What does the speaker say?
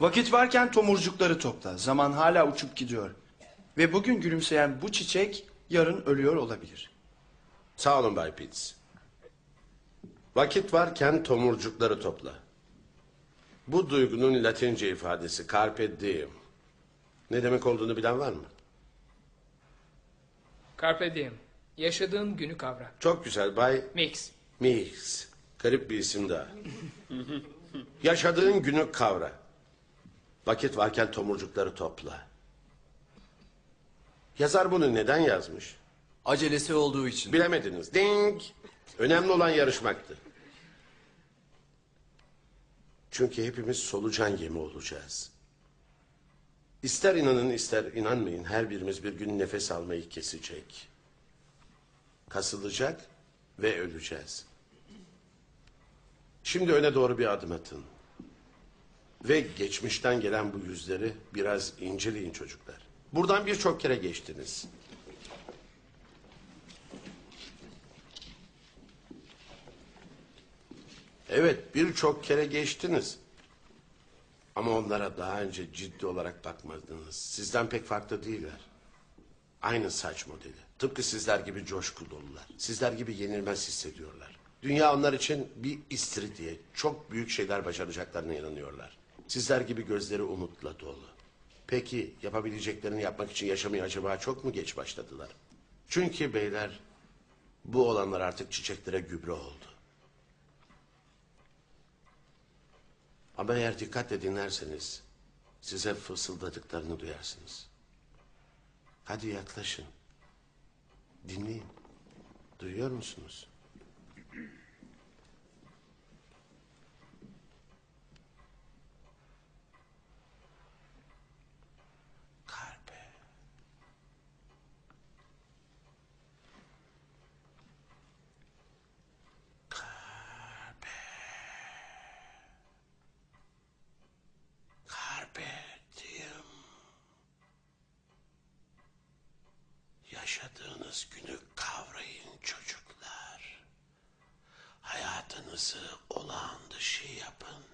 Vakit varken tomurcukları topla. Zaman hala uçup gidiyor. Ve bugün gülümseyen bu çiçek yarın ölüyor olabilir. Sağ olun Bay Pitts. Vakit varken tomurcukları topla. Bu duygunun latince ifadesi carpe diem. Ne demek olduğunu bilen var mı? Carpe diem. Yaşadığın günü kavra. Çok güzel Bay Mix. Mix. Garip bir isim daha. Yaşadığın günü kavra. Vakit varken tomurcukları topla. Yazar bunu neden yazmış? Acelesi olduğu için. Bilemediniz. Ding. Önemli olan yarışmaktı. Çünkü hepimiz solucan yemi olacağız. İster inanın ister inanmayın her birimiz bir gün nefes almayı kesecek. Kasılacak ve öleceğiz. Şimdi öne doğru bir adım atın. Ve geçmişten gelen bu yüzleri biraz inceleyin çocuklar. Buradan birçok kere geçtiniz. Evet birçok kere geçtiniz. Ama onlara daha önce ciddi olarak bakmadınız. Sizden pek farklı değiller. Aynı saç modeli. Tıpkı sizler gibi coşku dolular. Sizler gibi yenilmez hissediyorlar. Dünya onlar için bir istiridye. Çok büyük şeyler başaracaklarına inanıyorlar. Sizler gibi gözleri umutla dolu. Peki yapabileceklerini yapmak için yaşamaya acaba çok mu geç başladılar? Çünkü beyler bu olanlar artık çiçeklere gübre oldu. Ama eğer dikkatle dinlerseniz size fısıldadıklarını duyarsınız. Hadi yaklaşın. Dinleyin. Duyuyor musunuz? Carpe. Carpe diem. Yaşadığınız günü kavrayın çocuklar. Hayatınızı olağan dışı yapın.